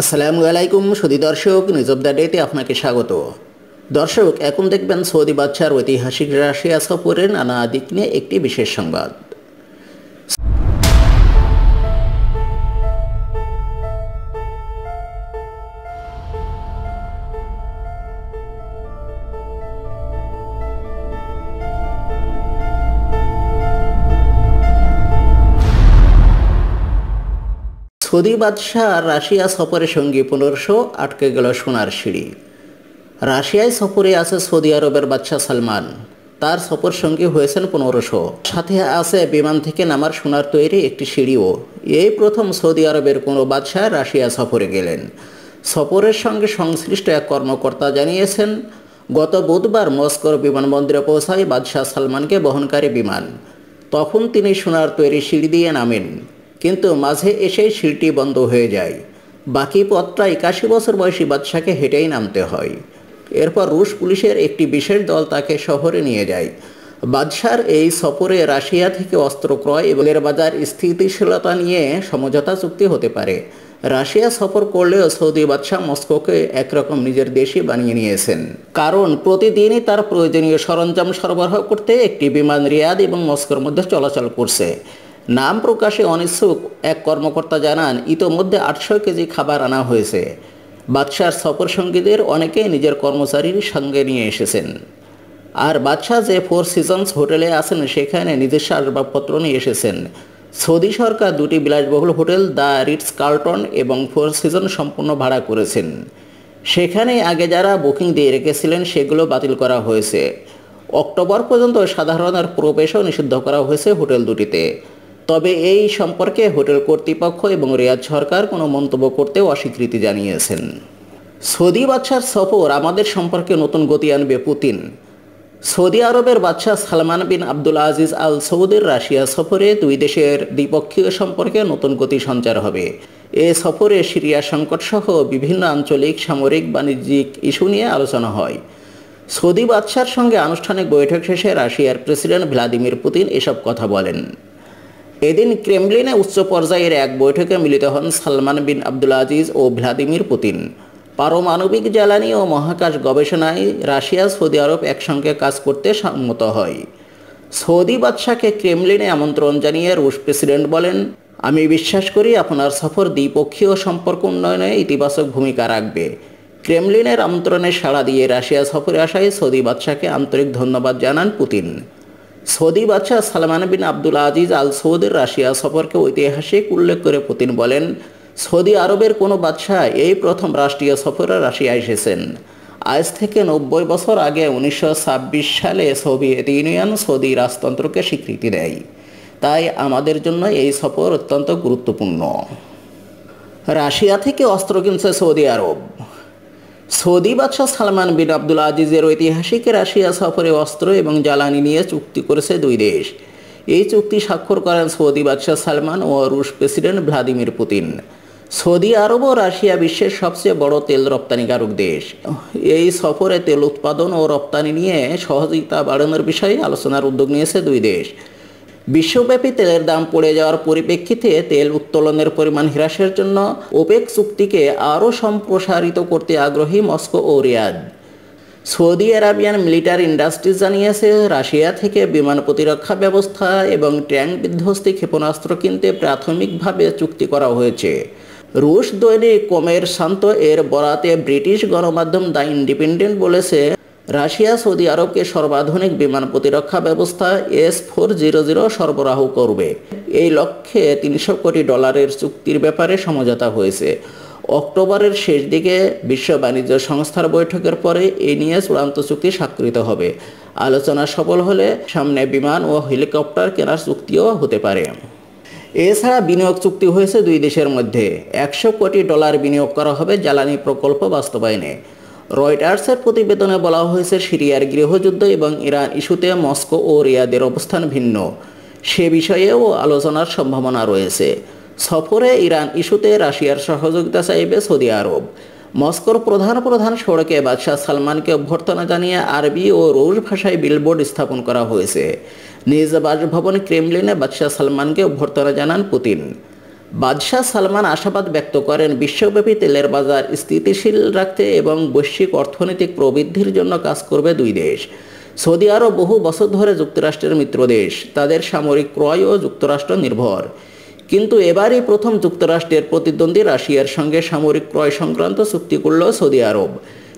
আসসালামু আলাইকুম সৌদি দর্শক, নিউজ অব দ্য ডেতে আপনাকে স্বাগত। দর্শক, এখন দেখবেন সৌদি বাচ্চার ঐতিহাসিক রাশিয়া সফরের নানা দিক নিয়ে একটি বিশেষ সংবাদ। সৌদি বাদশাহ রাশিয়া সফরের সঙ্গে পনেরোশো আটকে গেল সোনার সিঁড়ি। রাশিয়ায় সফরে আছে সৌদি আরবের বাদশাহ সালমান। তার সফর সঙ্গী হয়েছেন পনেরোশো। সাথে আছে বিমান থেকে নামার সোনার তৈরি একটি সিঁড়িও। এই প্রথম সৌদি আরবের কোনো বাদশাহ রাশিয়া সফরে গেলেন। সফরের সঙ্গে সংশ্লিষ্ট এক কর্মকর্তা জানিয়েছেন, গত বুধবার মস্কোর বিমানবন্দরে পৌঁছায় বাদশাহ সালমানকে বহনকারী বিমান। তখন তিনি সোনার তৈরি সিঁড়ি দিয়ে নামেন। কিন্তু মাঝে এসেই সিঁড়িটি বন্ধ হয়ে যায়। বাকি পথটা একাশি বছর বয়সী বাদশাকে হেঁটেই নামতে হয়। এরপর রুশ পুলিশের একটি বিশেষ দল তাকে শহরে নিয়ে যায়। বাদশার এই সফরে রাশিয়া থেকে অস্ত্র ক্রয় এবং এর বাজার স্থিতিশীলতা নিয়ে সমঝোতা চুক্তি হতে পারে। রাশিয়া সফর করলেও সৌদি বাদশাহ মস্কোকে একরকম নিজের দেশই বানিয়ে নিয়েছেন। কারণ প্রতিদিনই তার প্রয়োজনীয় সরঞ্জাম সরবরাহ করতে একটি বিমান রিয়াদ এবং মস্কোর মধ্যে চলাচল করছে। নাম প্রকাশে অনিচ্ছুক এক কর্মকর্তা জানান, ইতোমধ্যে আটশো কেজি খাবার আনা হয়েছে। বাদশার সফর সঙ্গীদের অনেকেই নিজের কর্মচারীর সঙ্গে নিয়ে এসেছেন। আর বাদশাহ যে ফোর সিজনস হোটেলে আছেন, সেখানে নিজস্ব আসবাবপত্র নিয়ে এসেছেন। সৌদি সরকার দুটি বিলাসবহুল হোটেল, দ্য রিটস কার্লটন এবং ফোর সিজন সম্পূর্ণ ভাড়া করেছেন। সেখানে আগে যারা বুকিং দিয়ে রেখেছিলেন, সেগুলো বাতিল করা হয়েছে। অক্টোবর পর্যন্ত সাধারণের প্রবেশও নিষিদ্ধ করা হয়েছে হোটেল দুটিতে। তবে এই সম্পর্কে হোটেল কর্তৃপক্ষ এবং রিয়াদ সরকার কোনো মন্তব্য করতেও অস্বীকৃতি জানিয়েছেন। সৌদি বাদশার সফর আমাদের সম্পর্কে নতুন গতি আনবে পুতিন। সৌদি আরবের বাদশাহ Salman bin Abdul Aziz al সৌদের Russia সফরে দুই দেশের দ্বিপক্ষীয় সম্পর্কে নতুন গতি সঞ্চার হবে। এ সফরে সিরিয়া সংকট সহ বিভিন্ন আঞ্চলিক, সামরিক, বাণিজ্যিক ইস্যু নিয়ে আলোচনা হয়। সৌদি বাদশার সঙ্গে আনুষ্ঠানিক বৈঠক শেষে রাশিয়ার প্রেসিডেন্ট ভ্লাদিমির পুতিন এসব কথা বলেন। এদিন ক্রেমলিনে উচ্চ পর্যায়ের এক বৈঠকে মিলিত হন সালমান বিন আব্দুল আজিজ ও ভ্লাদিমির পুতিন। পারমাণবিক জ্বালানি ও মহাকাশ গবেষণায় রাশিয়া, সৌদি আরব একসঙ্গে কাজ করতে সম্মত হয়। সৌদি বাদশাকে ক্রেমলিনে আমন্ত্রণ জানিয়ে রুশ প্রেসিডেন্ট বলেন, আমি বিশ্বাস করি আপনার সফর দ্বিপক্ষীয় সম্পর্ক উন্নয়নে ইতিবাচক ভূমিকা রাখবে। ক্রেমলিনের আমন্ত্রণে সাড়া দিয়ে রাশিয়া সফরে আসায় সৌদি বাদশাকে আন্তরিক ধন্যবাদ জানান পুতিন। সৌদি বাদশাহ Salman bin Abdul Aziz al সৌদের Russia সফরকে ঐতিহাসিক উল্লেখ করে পুতিন বলেন, সৌদি আরবের কোনো বাদশাহ এই প্রথম রাষ্ট্রীয় সফরে রাশিয়া এসেছেন। আজ থেকে নব্বই বছর আগে উনিশশো ছাব্বিশ সালে সোভিয়েত ইউনিয়ন সৌদি রাজতন্ত্রকে স্বীকৃতি দেয়। তাই আমাদের জন্য এই সফর অত্যন্ত গুরুত্বপূর্ণ। রাশিয়া থেকে অস্ত্র কিনছে সৌদি আরব। সৌদি বাদশাহ সালমান বিন আব্দুল আজিজের ঐতিহাসিক রাশিয়া সফরে অস্ত্র এবং জ্বালানি নিয়ে চুক্তি করেছে দুই দেশ। এই চুক্তি স্বাক্ষর করেন সৌদি বাদশাহ সালমান ও রুশ president Vladimir Putin. Saudi Arab ও রাশিয়া বিশ্বের সবচেয়ে বড় তেল রপ্তানিকারক দেশ। এই সফরে তেল উৎপাদন ও রপ্তানি নিয়ে সহযোগিতা বাড়ানোর বিষয়ে আলোচনার উদ্যোগ নিয়েছে দুই দেশ। বিশ্বব্যাপী তেলের দাম পড়ে যাওয়ার পরিপ্রেক্ষিতে তেল উত্তোলনের পরিমাণ হ্রাসের জন্য ওপেক চুক্তিকে আরও সম্প্রসারিত করতে আগ্রহী মস্কো ও Riyadh. Saudi Arabian military industries জানিয়েছে, রাশিয়া থেকে বিমান প্রতিরক্ষা ব্যবস্থা এবং ট্যাঙ্ক বিধ্বস্তি ক্ষেপণাস্ত্র কিনতে প্রাথমিকভাবে চুক্তি করা হয়েছে। রুশ দৈনিক কমের শান্ত এর বরাতে ব্রিটিশ গণমাধ্যম দ্য ইন্ডিপেন্ডেন্ট বলেছে রাশিয়া, সৌদি আরবকে সর্বাধুনিক বিমান প্রতিরক্ষা ব্যবস্থা এস ফোর জিরো জিরো সরবরাহ করবে। এই লক্ষ্যে তিনশো কোটি ডলারের চুক্তির ব্যাপারে সমঝোতা হয়েছে। অক্টোবরের শেষ দিকে বিশ্ব বাণিজ্য সংস্থার বৈঠকের পরে এ নিয়ে চূড়ান্ত চুক্তি স্বাক্ষরিত হবে। আলোচনা সফল হলে সামনে বিমান ও হেলিকপ্টার কেনার চুক্তিও হতে পারে। এছাড়া বিনিয়োগ চুক্তি হয়েছে দুই দেশের মধ্যে। একশো কোটি ডলার বিনিয়োগ করা হবে জ্বালানি প্রকল্প বাস্তবায়নে। রয়টার্সের প্রতিবেদনে বলা হয়েছে, সিরিয়ার গৃহযুদ্ধ এবং ইরান ইস্যুতে মস্কো ও রিয়াদের অবস্থান ভিন্ন। সে বিষয়েও আলোচনার সম্ভাবনা রয়েছে। সফরে ইরান ইস্যুতে রাশিয়ার সহযোগিতা চাইবে সৌদি আরব। মস্কোর প্রধান প্রধান সড়কে বাদশাহ সালমানকে অভ্যর্থনা জানিয়ে আরবি ও রুশ ভাষায় বিলবোর্ড স্থাপন করা হয়েছে। নিজ বাসভবন ক্রেমলিনে বাদশাহ সালমানকে অভ্যর্থনা জানান পুতিন। বাদশাহ সালমান আশাবাদ ব্যক্ত করেন, বিশ্বব্যাপী তেলের বাজার স্থিতিশীল রাখতে এবং বৈশ্বিক অর্থনৈতিক প্রবৃদ্ধির জন্য কাজ করবে দুই দেশ। সৌদি আরব বহু বছর ধরে যুক্তরাষ্ট্রের মিত্র দেশ, তাদের সামরিক ক্রয়ও যুক্তরাষ্ট্র নির্ভর। কিন্তু এবারই প্রথম যুক্তরাষ্ট্রের প্রতিদ্বন্দ্বী রাশিয়ার সঙ্গে সামরিক ক্রয় সংক্রান্ত চুক্তি করল সৌদি আরব।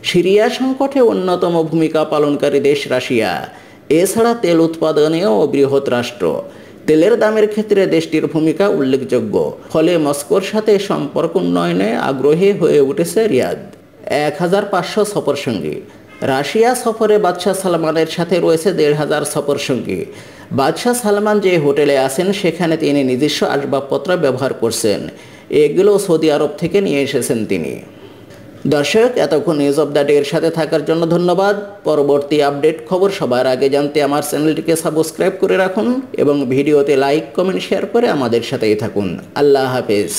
সিরিয়া সংকটে অন্যতম ভূমিকা পালনকারী দেশ রাশিয়া। এছাড়া তেল উৎপাদনেও বৃহৎ রাষ্ট্র। তেলের দামের ক্ষেত্রে দেশটির ভূমিকা উল্লেখযোগ্য, ফলে মস্কোর সাথে সম্পর্ক উন্নয়নে আগ্রহী হয়ে উঠেছে রিয়াদ। এক হাজার পাঁচশো সফর সঙ্গী। রাশিয়া সফরে বাদশাহ সালমানের সাথে রয়েছে দেড় হাজার সফর সঙ্গী। বাদশাহ সালমান যে হোটেলে আছেন, সেখানে তিনি নিজস্ব আসবাবপত্র ব্যবহার করছেন। এগুলো সৌদি আরব থেকে নিয়ে এসেছেন তিনি। দর্শক, এতক্ষণ নিউজ অব দ্য ডের সাথে থাকার জন্য ধন্যবাদ। পরবর্তী আপডেট খবর সবার আগে জানতে আমার চ্যানেলটিকে সাবস্ক্রাইব করে রাখুন এবং ভিডিওতে লাইক, কমেন্ট, শেয়ার করে আমাদের সাথেই থাকুন। আল্লাহ হাফেজ।